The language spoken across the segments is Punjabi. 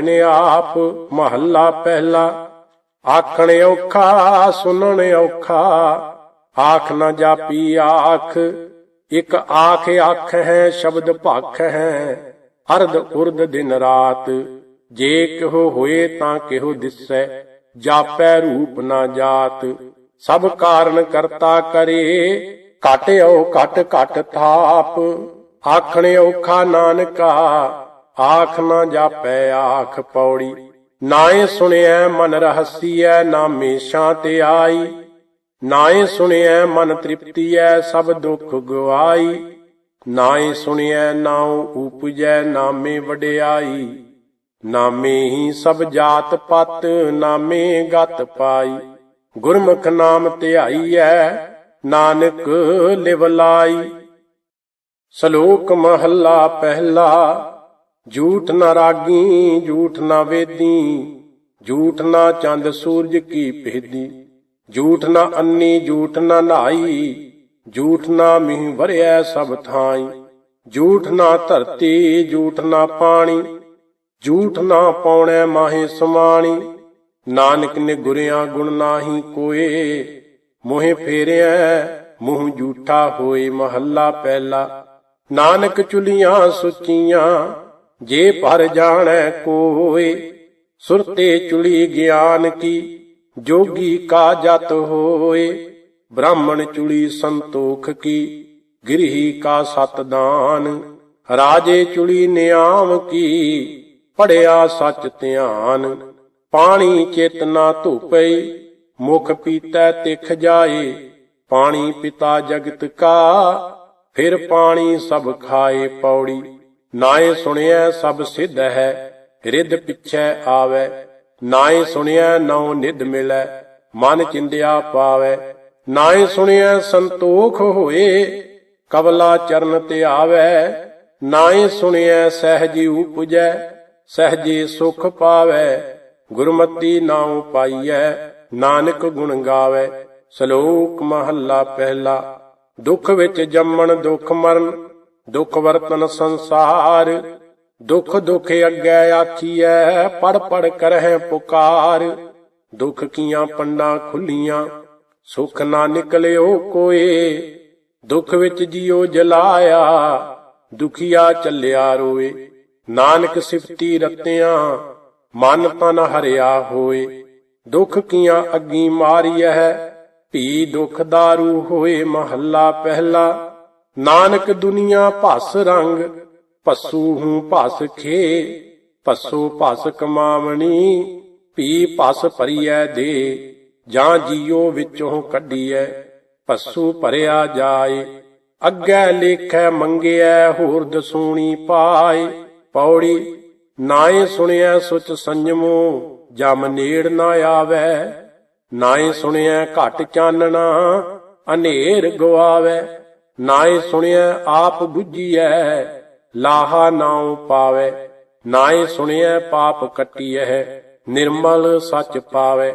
ਭਾਇਣ ਆਪ ਮਹੱਲਾ ਪਹਿਲਾ। ਆਖਣ ਔਖਾ, ਸੁਣਨ ਔਖਾ। ਆਖ ਨਾ ਜਾਪੀ ਆਖ, ਇਕ ਆਖ ਅੱਖ ਹੈ, ਸ਼ਬਦ ਭਖ ਹੈ। ਅਰਧ ਉਰਧ ਦਿਨ ਰਾਤ, ਜੇ ਕਿਹੋ ਹੋਏ ਤਾਂ ਕਿਹੋ ਦਿਸੈ। ਜਾਪੈ ਰੂਪ ਨਾ ਜਾਤ, ਸਭ ਕਾਰਨ ਕਰਤਾ ਕਰੇ। ਘਟਿਓ ਘਟ ਘਟ ਥਾਪ, ਆਖਣ ਔਖਾ ਨਾਨਕਾ ਆਖ ਨਾ ਜਾਪੈ, ਆਖ ਪੌੜੀ। ਨਾਏ ਸੁਣਿਐ ਮਨ ਰਹਸੀਐ, ਨਾ ਮੇਸ਼ਾਂ ਤੇ ਆਈ। ਨਾਏ ਸੁਣਿਐ ਮਨ ਤ੍ਰਿਪਤੀਐ, ਸਭ ਦੁੱਖ ਗਵਾਈ। ਨਾਏ ਸੁਣਿਐ ਨਾਉ ਉਪਜੈ ਨਾਮੇ ਵਡਿਆਈ। ਨਾਮੇ ਹੀ ਸਭ ਜਾਤ ਪਤ ਨਾਮੇ ਗਤ ਪਾਈ। ਗੁਰਮੁਖ ਨਾਮ ਧਿਆਈਐ, ਨਾਨਕ ਲਿਵ ਲਾਈ। ਸ਼ਲੋਕ ਮਹੱਲਾ ਪਹਿਲਾ। ਝੂਠ ਨਾ ਰਾਗੀ, ਝੂਠ ਨਾ ਵੇਦੀ, ਝੂਠ ਨਾ ਚੰਦ ਸੂਰਜ ਕੀ ਪਹਿਦੀ ਝੂਠ ਨਾ ਅੰਨੀ, ਝੂਠ ਨਾ ਨਹਾਈ ਝੂਠ ਨਾ ਮੀਂਹ ਵਰਿਆ ਸਭ ਥਾਈ। ਝੂਠ ਨਾ ਧਰਤੀ, ਝੂਠ ਨਾ ਪਾਣੀ, ਝੂਠ ਨਾ ਪਾਉਣੈ ਮਾਹੇ ਸਮਾਣੀ। ਨਾਨਕ ਨੇ ਗੁਰਿਆ ਗੁਣ ਨਾਹੀ ਕੋਏ, ਮੋਹਿ ਫੇਰਿਆ ਮੂੰਹ ਝੂਠਾ ਹੋਏ ਮਹੱਲਾ ਪਹਿਲਾ। ਨਾਨਕ ਚੁਲੀਆਂ ਸੁੱਚੀਆਂ ਜੇ ਪਰ ਜਾਣੈ ਕੋਏ ਸੁਰਤੇ ਚੁਲੀ ਗਿਆਨ ਕੀ, ਜੋਗੀ ਕਾ ਜਤ ਹੋਏ, ਬ੍ਰਾਹਮਣ ਚੁਲੀ ਸੰਤੋਖ ਕੀ, ਗਿਰਹੀ ਕਾ ਸਤ ਦਾਨ ਰਾਜੇ ਚੁਲੀ ਨਿਆਮ ਕੀ, ਪੜਿਆ ਸੱਚ ਧਿਆਨ, ਪਾਣੀ ਚੇਤਨਾ ਧੂਪਈ ਮੁਖ ਪੀਤੈ ਤਿਖ ਜਾਏ, ਪਾਣੀ ਪਿਤਾ ਜਗਤ ਕਾ, ਫਿਰ ਪਾਣੀ ਸਭ ਖਾਏ ਪੌੜੀ। ਨਾਏ ਸੁਣਿਆ ਸਭ ਸਿੱਧ ਹੈ, ਰਿੱਧ ਪਿਛੈ ਆਵੇ। ਨਾਏ ਸੁਣਿਆ ਨਉ ਨਿਧ ਮਿਲੈ, ਮਨ ਚਿੰਦਿਆ ਪਾਵੇ। ਨਾਏ ਸੁਣਿਆ ਸੰਤੋਖ ਹੋਏ ਕਬਲਾ ਚਰਨ ਤੇ ਆਵੇ। ਨਾਏ ਸੁਣਿਆ ਸਹਿਜੀ ਉਪਜੈ, ਸਹਜੇ ਸੁਖ ਪਾਵੇ। ਗੁਰਮਤੀ ਨਾਉ ਪਾਈਐ, ਨਾਨਕ ਗੁਣ ਗਾਵੇ। ਸ਼ਲੋਕ ਮਹੱਲਾ ਪਹਿਲਾ, ਦੁੱਖ ਵਿੱਚ ਜੰਮਣ ਦੁੱਖ ਮਰਨ ਦੁੱਖ ਵਰਤਨ ਸੰਸਾਰ, ਦੁੱਖ ਦੁੱਖ ਅੱਗੇ ਆਖੀਐ, ਪੜ ਪੜ ਕਰਹਿ ਪੁਕਾਰ। ਦੁੱਖ ਕੀਆਂ ਪੰਡਾਂ ਖੁੱਲੀਆਂ, ਸੁਖ ਨਾ ਨਿਕਲਿਓ ਕੋਏ। ਦੁੱਖ ਵਿੱਚ ਜਿਉ ਜਲਾਇਆ, ਦੁਖੀਆ ਚੱਲਿਆ ਰੋਏ। ਨਾਨਕ ਸਿਫਤੀ ਰਤਿਆਂ, ਮਨ ਤਨ ਹਰਿਆ ਹੋਏ। ਦੁੱਖ ਕੀਆਂ ਅੱਗੀ ਮਾਰੀਐ, ਭੀ ਦੁਖ ਦਾਰੂ ਹੋਏ ਮਹੱਲਾ ਪਹਿਲਾ। ਨਾਨਕ ਦੁਨੀਆ ਭਸ ਰੰਗ, ਪਸੂ ਹੂੰ ਭਸ ਖੇ, ਪਸੂ ਭਸ ਕਮਾਵਣੀ ਭੀ ਭਸ ਭਰੀਐ ਦੇ, ਜਾਂ ਜੀਉ ਵਿੱਚੋਂ ਕੱਢੀਐ, ਪਸੂ ਭਰਿਆ ਜਾਏ, ਅੱਗੇ ਲੇਖੈ ਮੰਗਿਆ ਹੋਰ ਦਸੂਣੀ ਪਾਏ, ਪੌੜੀ, ਨਾਏ ਸੁਣਿਆ ਸੁਚ ਸੰਜਮੋ, ਜਮ ਨੇੜ ਨਾ ਆਵੇ, ਨਾਏ ਸੁਣਿਆ ਘਟ ਚਾਨਣਾ, ਅਨੇਰ ਗਵਾਵੇ ਨਾਏ ਸੁਣਿਆ ਆਪ ਬੁੱਝੀਐ, ਲਾਹਾ ਨਾਉ ਪਾਵੇ। ਨਾਏ ਸੁਣਿਆ ਪਾਪ ਕੱਟੀਐ, ਨਿਰਮਲ ਸੱਚ ਪਾਵੇ।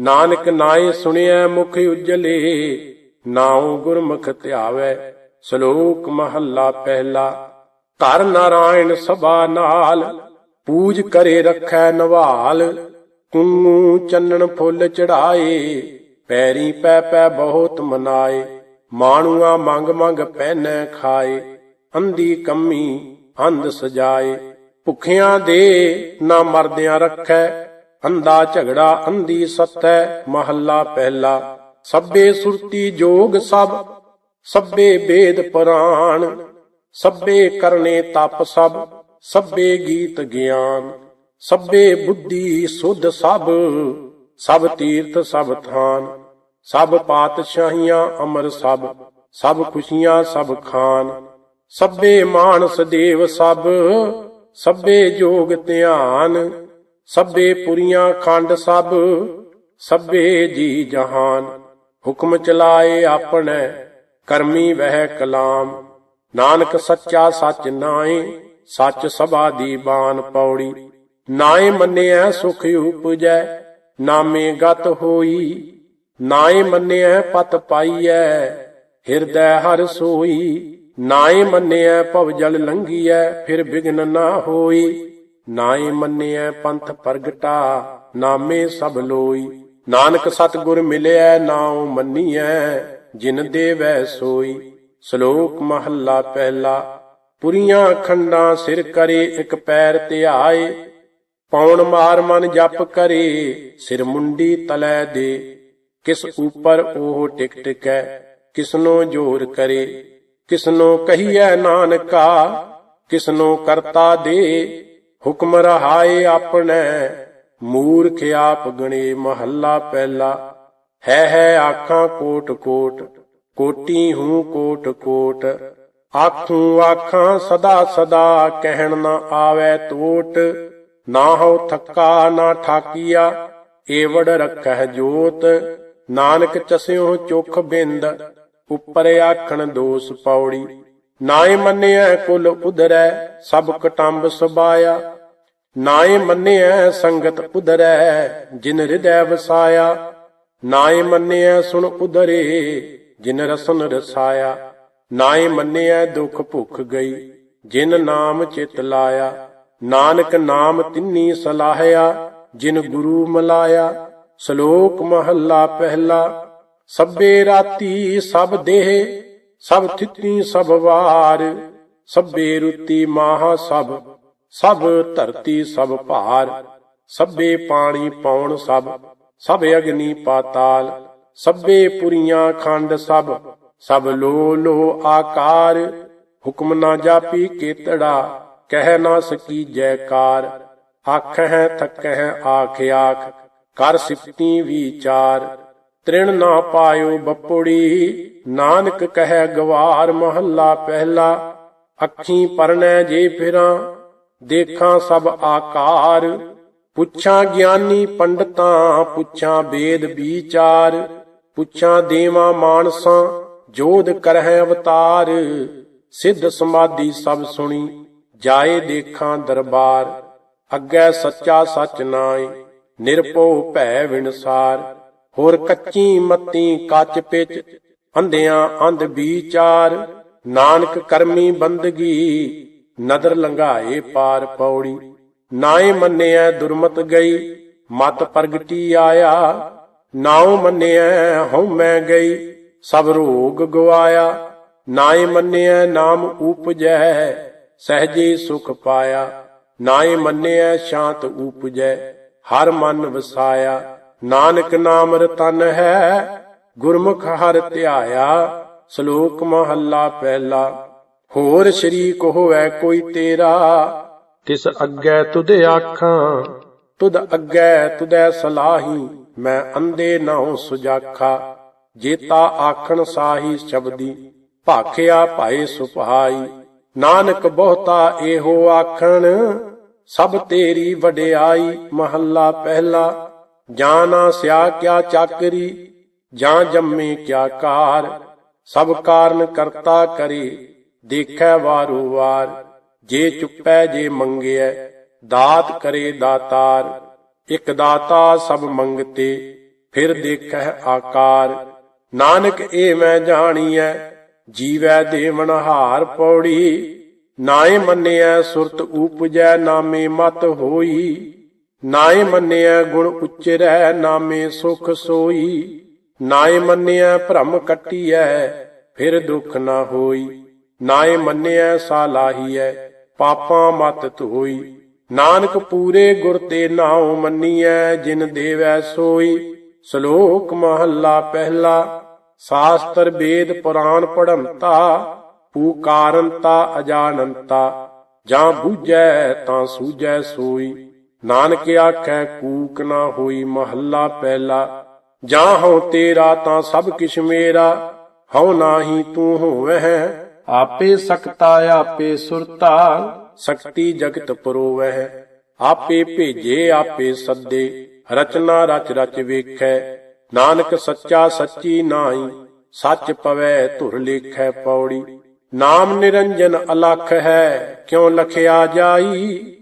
ਨਾਨਕ ਨਾਏ ਸੁਣਿਆ ਮੁਖ ਉਜਲੇ, ਨਾਉ ਗੁਰਮੁਖ ਧਿਆਵੇ। ਸ਼ਲੋਕ ਮਹੱਲਾ ਪਹਿਲਾ, ਧਰ ਨਾਰਾਇਣ ਸਭਾ ਨਾਲ, ਪੂਜ ਕਰੇ ਰੱਖੈ ਨਵਾਲ। ਕੁੰਨੂ ਚੰਨਣ ਫੁੱਲ ਚੜਾਏ, ਪੈਰੀ ਪੈ ਪੈ ਬਹੁਤ ਮਨਾਏ। ਮਾਣੂਆ ਮੰਗ ਮੰਗ ਪਹਿਨੈ ਖਾਏ, ਅੰਧੀ ਕੰਮੀ ਅੰਧ ਸਜਾਏ। ਭੁੱਖਿਆਂ ਦੇ ਨਾ ਮਰਦਿਆਂ ਰੱਖੈ, ਅੰਧਾ ਝਗੜਾ ਅੰਧੀ ਸੱਤੈ, ਮਹੱਲਾ ਪਹਿਲਾ। ਸਭੇ ਸੁਰਤੀ ਜੋਗ ਸਭ, ਸਭੇ ਵੇਦ ਪੁਰਾਣ। ਸਭੇ ਕਰਨੇ ਤਪ ਸਭ, ਸਭੇ ਗੀਤ ਗਿਆਨ। ਸਭੇ ਬੁੱਧੀ ਸੁਧ ਸਭ ਸਭ ਤੀਰਥ ਸਭ ਥਾਨ। ਸਭ ਪਾਤਸ਼ਾਹੀਆਂ ਅਮਰ ਸਭ ਸਭ ਖੁਸ਼ੀਆਂ ਸਭ ਖਾਨ। ਸਭੇ ਮਾਨਸ ਦੇਵ ਸਭ, ਸਭੇ ਜੋਗ ਧਿਆਨ। ਸਭੇ ਪੁਰੀਆਂ ਖੰਡ ਸਭ, ਸਭੇ ਜੀ ਜਹਾਨ। ਹੁਕਮ ਚਲਾਏ ਆਪਣੇ, ਕਰਮੀ ਵਹਿ ਕਲਾਮ। ਨਾਨਕ ਸੱਚਾ ਸੱਚ ਨਾਏ ਸੱਚ ਸਭਾ ਦੀ ਬਾਣ ਪੌੜੀ। ਨਾਏ ਮੰਨਿਆ ਸੁਖ ਉਪਜੈ, ਨਾਮੇ ਗਤ ਹੋਈ ਨਾਏ ਮੰਨਿਆ ਪਤ ਪਾਈਐ, ਹਿਰਦੈ ਹਰ ਸੋਈ। ਨਾਏ ਮੰਨਿਆ ਭਵ ਜਲ ਲੰਘੀਐ, ਫਿਰ ਬਿਗਨ ਨਾ ਹੋਈ। ਨਾਏ ਮੰਨਿਐ ਪੰਥ ਪ੍ਰਗਟਾ, ਨਾਮੇ ਸਭ ਲੋਈ। ਨਾਨਕ ਸਤਿਗੁਰ ਮਿਲਿਆ ਨਾਉ ਮੰਨੀਐ, ਜਿਨ ਦੇਵੈ ਸੋਈ। ਸ਼ਲੋਕ ਮਹੱਲਾ ਪਹਿਲਾ, ਪੁਰੀਆਂ ਖੰਡਾਂ ਸਿਰ ਕਰੇ, ਇਕ ਪੈਰ ਧਿਆਏ। ਪੌਣ ਮਾਰ ਮਨ ਜਪ ਕਰੇ, ਸਿਰ ਮੁੰਡੀ ਤਲੈ ਦੇ। ਕਿਸ ਉਪਰ ਉਹ ਟਿਕ ਟਿਕੈ ਕਿਸਨੋ ਜੋਰ ਕਰੇ, ਕਿਸਨੋ ਕਹੀਐ ਨਾਨਕਾ, ਕਿਸਨੋ ਕਰਤਾ ਦੇ, ਹੁਕਮ ਰਹਾਏ ਆਪਣੇ, ਮੂਰਖ ਆਪ ਗਣੇ ਮਹੱਲਾ ਪਹਿਲਾ, ਹੈ ਹੈ ਆਖਾਂ ਕੋਟ ਕੋਟ, ਕੋਟੀ ਹੂੰ ਕੋਟ ਕੋਟ, ਆਖੂ ਆਖਾਂ ਸਦਾ ਸਦਾ ਕਹਿਣ ਨਾ ਆਵੇ ਟੋਟ ਨਾ ਹੋ ਥੱਕਾ ਨਾ ਠਾਕੀਆ, ਏਵੜ ਰੱਖਹਿ ਜੋਤ ਨਾਨਕ ਚਸਿਓ ਚੁਖ ਬਿੰਦ, ਉਪਰ ਆਖਣ ਦੋਸ ਪੌੜੀ। ਨਾਏ ਮੰਨਿਐ ਕੁਲ ਉਧਰੈ, ਸਭ ਕਟੰਬ ਸੁਬਾਇਆ। ਨਾਏ ਮੰਨਿਐ ਸੰਗਤ ਉਧਰੈ, ਜਿਨ ਹਿਰਦੈ ਵਸਾਇਆ। ਨਾਏ ਮੰਨਿਐ ਸੁਣ ਉਧਰੇ, ਜਿਨ ਰਸਨ ਰਸਾਇਆ। ਨਾਏ ਮੰਨਿਐ ਦੁਖ ਭੁਖ ਗਈ, ਜਿਨ ਨਾਮ ਚਿਤ ਲਾਇਆ। ਨਾਨਕ ਨਾਮ ਤਿੰਨੀ ਸਲਾਹਿਆ, ਜਿਨ ਗੁਰੂ ਮਲਾਇਆ। ਸ਼ਲੋਕ ਮਹੱਲਾ ਪਹਿਲਾ ਸਭੇ ਰਾਤੀ ਸਭ ਦੇਹ, ਸਭ ਥਿਤੀ ਸਭ ਵਾਰ ਸਭੇ ਰੁਤੀ ਮਾਹ ਸਭ ਸਭ ਧਰਤੀ ਸਭ ਭਾਰ ਸਭੇ ਪਾਣੀ ਪੌਣ ਸਭ ਸਭ ਅਗਨੀ ਪਾਤਾਲ ਸਭੇ ਪੁਰੀਆਂ ਖੰਡ ਸਭ ਸਭ ਲੋ ਲੋ ਆਕਾਰ, ਹੁਕਮ ਨਾ ਜਾਪੀ ਕੇਤੜਾ, ਕਹਿ ਨਾ ਸਕੀ ਜੈਕਾਰ ਆਖ ਹੈ ਥਕ ਹੈ ਆਖ ਆਖ ਕਰ ਸਿਫਤੀ ਵਿਚਾਰ ਤ੍ਰਿਣ ਨਾ ਪਾਇਓ ਬਪੜੀ, ਨਾਨਕ ਕਹੈ ਗਵਾਰ ਮਹੱਲਾ ਪਹਿਲਾ, ਅੱਖੀ ਪਰਣੈ ਜੇ ਫਿਰਾਂ, ਦੇਖਾਂ ਸਭ ਆਕਾਰ, ਪੁੱਛਾਂ ਗਿਆਨੀ ਪੰਡਤਾਂ, ਪੁੱਛਾਂ ਵੇਦ ਵਿਚਾਰ ਪੁੱਛਾਂ ਦੇਵਾਂ ਮਾਨਸਾਂ, ਜੋਧ ਕਰਹਿ ਅਵਤਾਰ, ਸਿੱਧ ਸਮਾਧੀ ਸਭ ਸੁਣੀ, ਜਾਏ ਦੇਖਾਂ ਦਰਬਾਰ, ਅੱਗੇ ਸੱਚਾ ਸੱਚ ਨਾਏ। ਨਿਰਭਉ ਭੈ ਵਿਣਸਾਰ, ਹੋਰ ਕੱਚੀ ਮੱਤੀ ਕੱਚ ਪਿਚ, ਅੰਧਿਆਂ ਅੰਧ ਵਿਚਾਰ, ਨਾਨਕ ਕਰਮੀ ਬੰਦਗੀ, ਨਦਰ ਲੰਘਾਏ ਪਾਰ ਪੌੜੀ, ਨਾਏ ਮੰਨਿਆ ਦੁਰਮਤ ਗਈ, ਮਤ ਪ੍ਰਗਟੀ ਆਇਆ, ਨਾਉ ਮੰਨਿਆ ਹਉ ਮੈਂ ਗਈ, ਸਭ ਰੋਗ ਗਵਾਇਆ, ਨਾਏ ਮੰਨਿਆ ਨਾਮ ਉਪਜੈ, ਸਹਜੇ ਸੁਖ ਪਾਇਆ, ਨਾਏ ਮੰਨਿਐ ਸ਼ਾਂਤ ਉਪਜੈ ਹਰ ਮਨ ਵਸਾਇਆ, ਨਾਨਕ ਨਾਮ ਰਤਨ ਹੈ, ਗੁਰਮੁਖ ਹਰ ਧਿਆਇਆ, ਸ਼ਲੋਕ ਮਹੱਲਾ ਪਹਿਲਾ। ਹੋਰ ਸ਼ਰੀਕ ਹੋਵੇ ਕੋਈ ਤੇਰਾ, ਤਿਸ ਅੱਗੇ ਤੁਧ ਆਖਾਂ, ਤੁਧ ਅੱਗੇ ਤੁਧੈ ਸਲਾਹੀ, ਮੈਂ ਅੰਦੇ ਨਾਉ ਸੁਜਾਖਾ। ਜੇਤਾ ਆਖਣ ਸਾਹੀ ਸ਼ਬਦੀ, ਭਾਖਿਆ ਭਾਏ ਸੁਭਾਈ ਨਾਨਕ ਬਹੁਤਾ ਇਹੋ ਆਖਣ ਸਭ ਤੇਰੀ ਵਡਿਆਈ ਮਹੱਲਾ ਪਹਿਲਾ। ਜਾਨਾ ਸਿਆ ਕਿਆ ਚਾਕਰੀ, ਜਾਂ ਜੰਮੇ ਕਿਆ ਕਾਰ। ਸਭ ਕਾਰਨ ਕਰਤਾ ਕਰੇ, ਦੇਖੈ ਵਾਰੂ ਵਾਰ। ਜੇ ਚੁੱਪੈ, ਜੇ ਮੰਗਿਐ, ਦਾਤ ਕਰੇ ਦਾਤਾਰ। ਇਕ ਦਾਤਾ ਸਭ ਮੰਗਤੇ, ਫਿਰ ਦੇਖੈ ਆਕਾਰ। ਨਾਨਕ ਏ ਮੈਂ ਜਾਣੀਐ, ਜੀਵੈ ਦੇਵਨ ਹਾਰ ਪੌੜੀ। ਨਾਏ ਮੰਨਿਐ ਸੁਰਤ ਉਪਜੈ, ਨਾਮੇ ਮਤ ਹੋਈ। ਨਾਏ ਮੰਨਿਐ ਗੁਣ ਉਚਰੈ, ਨਾਮੇ ਸੁਖ ਸੋਈ। ਨਾਏ ਮੰਨਿਐ ਭ੍ਰਮ ਕੱਟੀਐ, ਫਿਰ ਦੁਖ ਨਾ ਹੋਈ। ਨਾਏ ਮੰਨਿਐ ਸਾਲਾਹੀਐ ਪਾਪਾਂ ਮਤ ਧੋਈ। ਨਾਨਕ ਪੂਰੇ ਗੁਰ ਤੇ ਨਾਉ ਮੰਨੀਐ, ਜਿਨ ਦੇਵੈ ਸੋਈ। ਸ਼ਲੋਕ ਮਹੱਲਾ ਪਹਿਲਾ, ਸ਼ਾਸਤਰ ਵੇਦ ਪੁਰਾਣ ਪੜਮਤਾ ਪੂਕਾਰੰਤਾ ਅਜਾਨੰਤਾ, ਜਾਂ ਬੂਝੈ ਤਾਂ ਸੂਝੈ ਸੋਈ। ਨਾਨਕ ਆਖੈ, ਕੂਕ ਨਾ ਹੋਈ ਮਹੱਲਾ ਪਹਿਲਾ। ਜਾਂ ਹਉ ਤੇਰਾ ਤਾਂ ਸਭ ਕਿਛ ਮੇਰਾ। ਹਉ ਨਾਹੀ ਤੂੰ ਹੋਵਹਿ, ਆਪੇ ਸਕਤਾ, ਆਪੇ ਸੁਰਤਾ। ਸ਼ਕਤੀ ਜਗਤ ਪਰੋਵਹਿ, ਆਪੇ ਭੇਜੇ, ਆਪੇ ਸੱਦੇ। ਰਚਨਾ ਰਚ ਰਚ ਵੇਖੈ, ਨਾਨਕ ਸੱਚਾ ਸੱਚੀ ਨਾਹੀ। ਸੱਚ ਪਵੈ ਧੁਰ ਲੇਖੈ ਪੌੜੀ। ਨਾਮ ਨਿਰੰਜਨ ਅਲਖ ਹੈ, ਕਿਉ ਲਖਿਆ ਜਾਈ?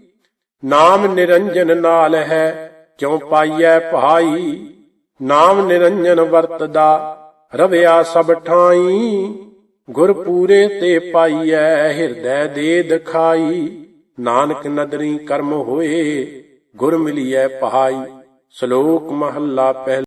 ਨਾਮ ਨਿਰੰਜਨ ਨਾਲ ਹੈ, ਕਿਉ ਪਾਈਐ ਭਾਈ? ਨਾਮ ਨਿਰੰਜਨ ਵਰਤਦਾ ਰਵਿਆ ਸਭ ਠਾਈ ਗੁਰ ਪੂਰੇ ਤੇ ਪਾਈਐ ਹਿਰਦੈ ਦੇ ਦਿਖਾਈ। ਨਾਨਕ ਨਦਰੀ ਕਰਮ ਹੋਏ, ਗੁਰ ਮਿਲੀਐ ਪਹਾਈ। ਸ਼ਲੋਕ ਮਹੱਲਾ ਪਹਿਲਾ।